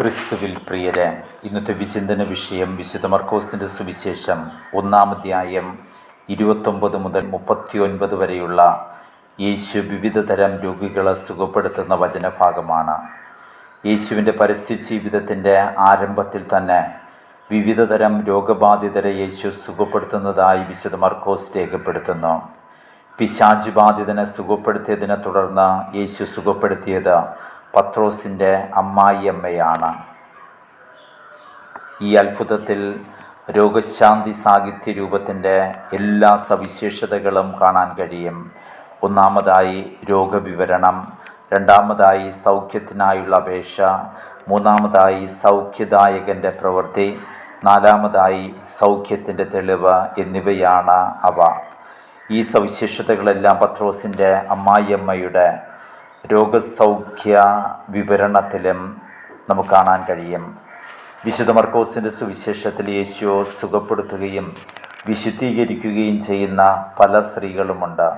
ക്രിസ്തുവിൽ പ്രിയരെ ഇന്നത്തെ വിചിന്തന വിഷയം വിശുദ്ധ മർക്കോസിന്റെ സുവിശേഷം ഒന്നാമധ്യായം ഇരുപത്തൊമ്പത് മുതൽ മുപ്പത്തിയൊൻപത് വരെയുള്ള യേശു വിവിധ തരം രോഗികളെ സുഖപ്പെടുത്തുന്ന വചനഭാഗമാണ്. യേശുവിന്റെ പരസ്യ ജീവിതത്തിന്റെ ആരംഭത്തിൽ തന്നെ വിവിധ തരം രോഗബാധിതരെ യേശു സുഖപ്പെടുത്തുന്നതായി വിശുദ്ധ മർക്കോസ് രേഖപ്പെടുത്തുന്നു. പിശാചുബാധിതനെ സുഖപ്പെടുത്തിയതിനെ തുടർന്ന് യേശു സുഖപ്പെടുത്തിയത് പത്രോസിന്റെ അമ്മായിയമ്മയാണ്. ഈ അത്ഭുതത്തിൽ രോഗശാന്തി സാഹിത്യ രൂപത്തിന്റെ എല്ലാ സവിശേഷതകളും കാണാൻ കഴിയും. ഒന്നാമതായി രോഗവിവരണം രണ്ടാമതായി സൗഖ്യത്തിനായുള്ള അപേക്ഷ മൂന്നാമതായി സൗഖ്യദായകന്റെ പ്രവൃത്തി നാലാമതായി സൗഖ്യത്തിന്റെ തെളിവ് എന്നിവയാണ് അവ. ഈ സവിശേഷതകളെല്ലാം പത്രോസിന്റെ അമ്മായിയമ്മയുടെ രോഗസൗഖ്യ വിവരണത്തിലും നമുക്ക് കാണാൻ കഴിയും. വിശുദ്ധ മർക്കോസിന്റെ സുവിശേഷത്തിൽ യേശുവോ സുഖപ്പെടുത്തുകയും വിശുദ്ധീകരിക്കുകയും ചെയ്യുന്ന പല സ്ത്രീകളുമുണ്ട്.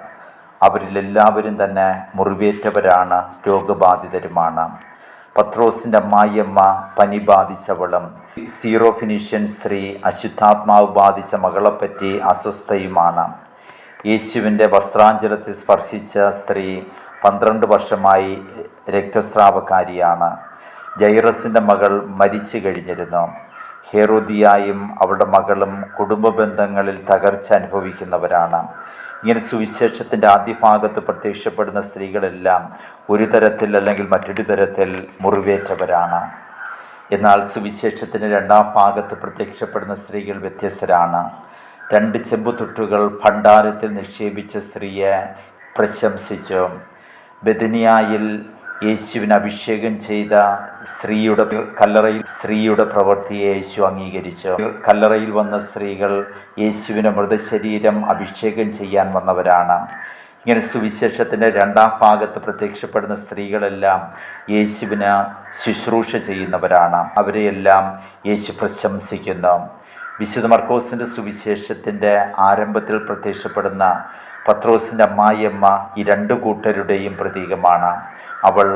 അവരിലെല്ലാവരും തന്നെ മുറിവേറ്റവരാണ് രോഗബാധിതരുമാണ്. പത്രോസിന്റെ അമ്മായിയമ്മ പനി ബാധിച്ചവളും സീറോ ഫിനിഷ്യൻ സ്ത്രീ അശുദ്ധാത്മാവ് ബാധിച്ച മകളെപ്പറ്റി അസ്വസ്ഥയുമാണ്. യേശുവിന്റെ വസ്ത്രാഞ്ചലത്തിൽ സ്പർശിച്ച സ്ത്രീ പന്ത്രണ്ട് വർഷമായി രക്തസ്രാവക്കാരിയാണ് ജൈറസിന്റെ മകൾ മരിച്ചു കഴിഞ്ഞിരുന്നു. ഹെറുദിയായും അവളുടെ മകളും കുടുംബ ബന്ധങ്ങളിൽ തകർച്ച അനുഭവിക്കുന്നവരാണ്. ഇങ്ങനെ സുവിശേഷത്തിന്റെ ആദ്യ ഭാഗത്ത് പ്രത്യക്ഷപ്പെടുന്ന സ്ത്രീകളെല്ലാം ഒരു തരത്തിൽ അല്ലെങ്കിൽ മറ്റൊരു തരത്തിൽ മുറിവേറ്റവരാണ്. എന്നാൽ സുവിശേഷത്തിന്റെ രണ്ടാം ഭാഗത്ത് പ്രത്യക്ഷപ്പെടുന്ന സ്ത്രീകൾ വ്യത്യസ്തരാണ്. രണ്ട് ചെമ്പുതൊട്ടുകൾ ഭണ്ഡാരത്തിൽ നിക്ഷേപിച്ച സ്ത്രീയെ പ്രശംസിച്ചു. ബദനിയായിൽ യേശുവിന് അഭിഷേകം ചെയ്ത സ്ത്രീയുടെ കല്ലറയിൽ സ്ത്രീയുടെ പ്രവൃത്തിയെ യേശു അംഗീകരിച്ചു. കല്ലറയിൽ വന്ന സ്ത്രീകൾ യേശുവിന് മൃതശരീരം അഭിഷേകം ചെയ്യാൻ വന്നവരാണ്. ഇങ്ങനെ സുവിശേഷത്തിന്റെ രണ്ടാം ഭാഗത്ത് പ്രത്യക്ഷപ്പെടുന്ന സ്ത്രീകളെല്ലാം യേശുവിന് ശുശ്രൂഷ ചെയ്യുന്നവരാണ്. അവരെയെല്ലാം യേശു പ്രശംസിക്കുന്നു. വിശുദ്ധ മർക്കോസിന്റെ സുവിശേഷത്തിന്റെ ആരംഭത്തിൽ പ്രത്യക്ഷപ്പെടുന്ന പത്രോസിന്റെ അമ്മായിയമ്മ ഈ രണ്ട് കൂട്ടരുടെയും പ്രതീകമാണ്. അവൾ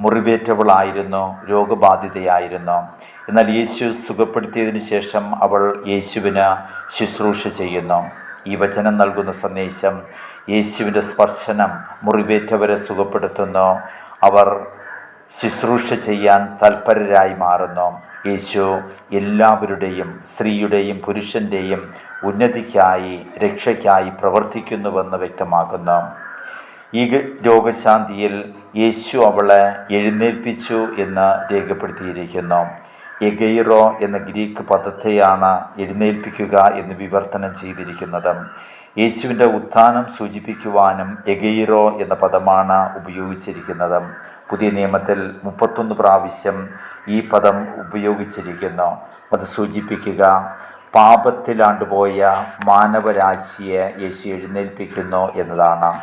മുറിവേറ്റവളായിരുന്നു രോഗബാധിതയായിരുന്നു. എന്നാൽ യേശു സുഖപ്പെടുത്തിയതിനു ശേഷം അവൾ യേശുവിന് ശുശ്രൂഷ ചെയ്യുന്നു. ഈ വചനം നൽകുന്ന സന്ദേശം യേശുവിന്റെ സ്പർശനം മുറിവേറ്റവരെ സുഖപ്പെടുത്തുന്നു. അവർ ശുശ്രൂഷ ചെയ്യാൻ തൽപരരായി മാറുന്നു. യേശു എല്ലാവരുടെയും സ്ത്രീയുടെയും പുരുഷന്റെയും ഉന്നതിക്കായി രക്ഷയ്ക്കായി പ്രവർത്തിക്കുന്നുവെന്ന് വ്യക്തമാക്കുന്നു. ഈ രോഗശാന്തിയിൽ യേശു അവളെ എഴുന്നേൽപ്പിച്ചു എന്ന് രേഖപ്പെടുത്തിയിരിക്കുന്നു. എഗൈറോ എന്ന ഗ്രീക്ക് പദത്തെയാണ് എഴുന്നേൽപ്പിക്കുക എന്ന് വിവർത്തനം ചെയ്തിരിക്കുന്നത്. യേശുവിന്റെ ഉത്ഥാനം സൂചിപ്പിക്കുവാനും എഗൈറോ എന്ന പദമാണ് ഉപയോഗിച്ചിരിക്കുന്നത്. പുതിയ നിയമത്തിൽ മുപ്പത്തൊന്ന് പ്രാവശ്യം ഈ പദം ഉപയോഗിച്ചിരിക്കുന്നു. അത് സൂചിപ്പിക്കുക പാപത്തിലാണ്ടുപോയ മാനവരാശിയെ യേശു എഴുന്നേൽപ്പിക്കുന്നു എന്നതാണ്.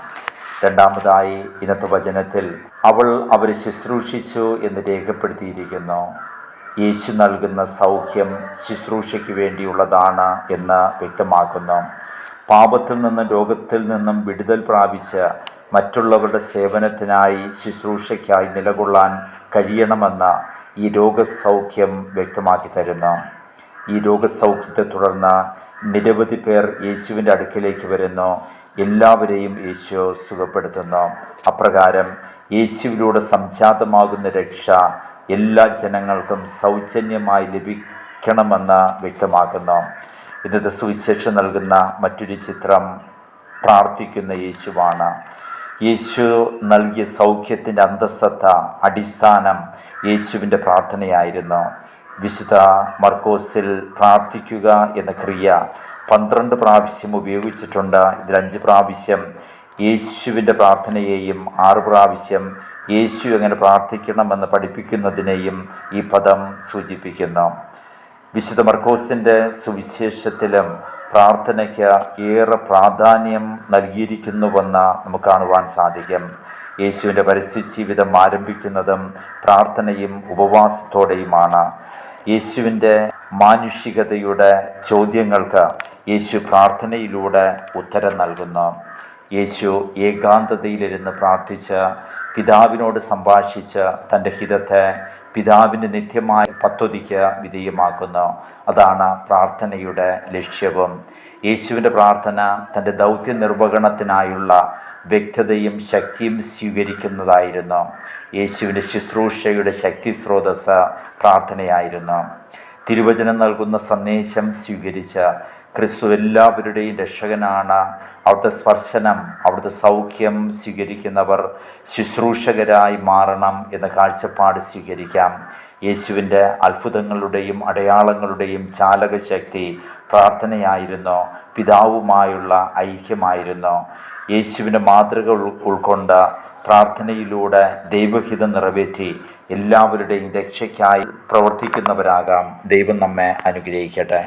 രണ്ടാമതായി ഇന്നത്തെ വചനത്തിൽ അവൾ അവരെ ശുശ്രൂഷിച്ചു എന്ന് രേഖപ്പെടുത്തിയിരിക്കുന്നു. യേശു നൽകുന്ന സൗഖ്യം ശുശ്രൂഷയ്ക്ക് വേണ്ടിയുള്ളതാണ് എന്ന് വ്യക്തമാക്കുന്നു. പാപത്തിൽ നിന്നും രോഗത്തിൽ നിന്നും വിടുതൽ പ്രാപിച്ച് മറ്റുള്ളവരുടെ സേവനത്തിനായി ശുശ്രൂഷയ്ക്കായി നിലകൊള്ളാൻ കഴിയണമെന്ന് ഈ രോഗസൗഖ്യം വ്യക്തമാക്കി തരുന്നു. ഈ രോഗസൗഖ്യത്തെ തുടർന്ന് നിരവധി പേർ യേശുവിന്റെ അടുക്കിലേക്ക് വരുന്നു. എല്ലാവരെയും യേശു സുഖപ്പെടുത്തുന്നു. അപ്രകാരം യേശുവിലൂടെ സംജാതമാകുന്ന രക്ഷ എല്ലാ ജനങ്ങൾക്കും സൗജന്യമായി ലഭിക്കണമെന്ന് വ്യക്തമാക്കുന്നു. ഇന്നത്തെ സുവിശേഷം നൽകുന്ന മറ്റൊരു ചിത്രം പ്രാർത്ഥിക്കുന്ന യേശുവാണ്. യേശു നൽകിയ സൗഖ്യത്തിന്റെ അന്തസ്സത്ത അടിസ്ഥാനം യേശുവിന്റെ പ്രാർത്ഥനയായിരുന്നു. വിശുദ്ധ മർക്കോസിൽ പ്രാർത്ഥിക്കുക എന്ന ക്രിയ പന്ത്രണ്ട് പ്രാവശ്യം ഉപയോഗിച്ചിട്ടുണ്ട്. ഇതിൽ അഞ്ച് പ്രാവശ്യം യേശുവിന്റെ പ്രാർത്ഥനയെയും ആറ് പ്രാവശ്യം യേശു എങ്ങനെ പ്രാർത്ഥിക്കണമെന്ന് പഠിപ്പിക്കുന്നതിനെയും ഈ പദം സൂചിപ്പിക്കുന്നു. വിശുദ്ധ മർക്കോസിന്റെ സുവിശേഷത്തിലും പ്രാർത്ഥനയ്ക്ക് ഏറെ പ്രാധാന്യം നൽകിയിരിക്കുന്നുവെന്ന് നമുക്ക് കാണുവാൻ സാധിക്കും. യേശുവിന്റെ പരസ്യജീവിതം ആരംഭിക്കുന്നതും പ്രാർത്ഥനയും ഉപവാസത്തോടെയുമാണ്. യേശുവിന്റെ മാനുഷികതയുടെ ചോദ്യങ്ങൾക്ക് യേശു പ്രാർത്ഥനയിലൂടെ ഉത്തരം നൽകുന്നു. യേശു ഏകാന്തതയിലിരുന്ന് പ്രാർത്ഥിച്ച് പിതാവിനോട് സംഭാഷിച്ച് തന്റെ ഹിതത്തെ പിതാവിന്റെ നിത്യമായ പദ്ധതിക്ക് വിധേയമാക്കുന്നു. അതാണ് പ്രാർത്ഥനയുടെ ലക്ഷ്യവും. യേശുവിന്റെ പ്രാർത്ഥന തന്റെ ദൗത്യ നിർവഹണത്തിനായുള്ള വ്യക്തതയും ശക്തിയും സ്വീകരിക്കുന്നതായിരുന്നു. യേശുവിന്റെ ശുശ്രൂഷയുടെ ശക്തി സ്രോതസ് പ്രാർത്ഥനയായിരുന്നു. തിരുവചനം നൽകുന്ന സന്ദേശം സ്വീകരിച്ച ക്രിസ്തു എല്ലാവരുടെയും രക്ഷകനാണ്. അവിടുത്തെ സ്പർശനം അവിടുത്തെ സൗഖ്യം സ്വീകരിക്കുന്നവർ ശുശ്രൂഷകരായി മാറണം എന്ന കാഴ്ചപ്പാട് സ്വീകരിക്കാം. യേശുവിന്റെ അത്ഭുതങ്ങളുടെയും അടയാളങ്ങളുടെയും ചാലകശക്തി പ്രാർത്ഥനയായിരുന്നു. പിതാവുമായുള്ള ഐക്യമായിരുന്നു. യേശുവിന്റെ മാതൃക ഉൾക്കൊണ്ട പ്രാർത്ഥനയിലൂടെ ദൈവഹിതം നിറവേറ്റി എല്ലാവരുടെയും രക്ഷയ്ക്കായി പ്രവർത്തിക്കുന്നവരാകാം. ദൈവം നമ്മെ അനുഗ്രഹിക്കട്ടെ.